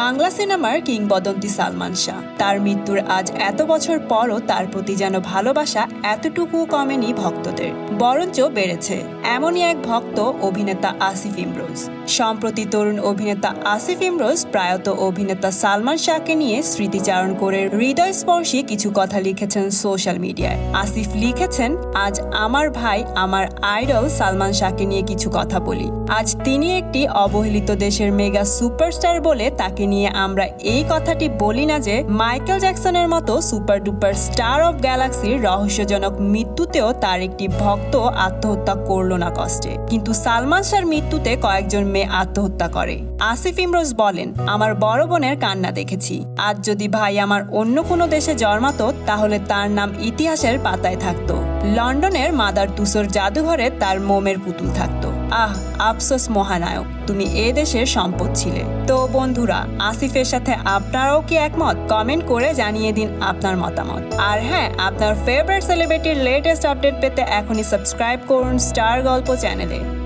বাংলা সিনেমার কিংবদন্তি সালমান শাহ। তার মৃত্যুর আজ এত বছর পরও তার প্রতি যেন ভালোবাসা এতটুকু কমেনি ভক্তদের। বরঞ্চ বেড়েছে। এমনই এক ভক্ত অভিনেতা আসিফ ইমরোজ। সম্প্রতি তরুণ অভিনেতা আসিফ ইমরোজ প্রায়ত অভিনেতা সালমান শাহকে নিয়ে স্মৃতিচারণ করে হৃদয়স্পর্শী কিছু কথা লিখেছেন সোশ্যাল মিডিয়ায়। আসিফ লিখেছেন, আজ আমার ভাই, আমার আইডল সালমান শাহকে নিয়ে কিছু কথা বলি। আজ তিনি একটি অবহেলিত দেশের মেগা সুপারস্টার বলে তাকে নিয়ে আমরা এই কথাটি বলি না যে মাইকেল জ্যাকসনের মতো সুপার ডুপার স্টার অফ গ্যালাক্সির রহস্যজনক মৃত্যুতেও তার একটি ভক্ত আত্মহত্যা করল না কষ্টে। কিন্তু সালমান শাহর মৃত্যুতে কয়েকজন মেয়ে আত্মহত্যা করে। আসিফ ইমরোজ বলেন, আমার বড় বোনের কান্না দেখেছি। আজ যদি ভাই আমার অন্য কোনো দেশে জন্মাতো, তাহলে তার নাম ইতিহাসের পাতায় থাকতো। লন্ডনের মাদার তুসোর জাদুঘরে তার মোমের পুতুল থাকতো। আহ, আফসোস মহানায়ক, তুমি এ দেশের সম্পদ ছিলে। তো বন্ধুরা, আসিফের সাথে আপনারাও কি একমত? কমেন্ট করে জানিয়ে দিন আপনার মতামত। আর হ্যাঁ আপনার ফেভারিট সেলিব্রিটির লেটেস্ট আপডেট পেতে এখনই সাবস্ক্রাইব করুন স্টার গল্প চ্যানেলে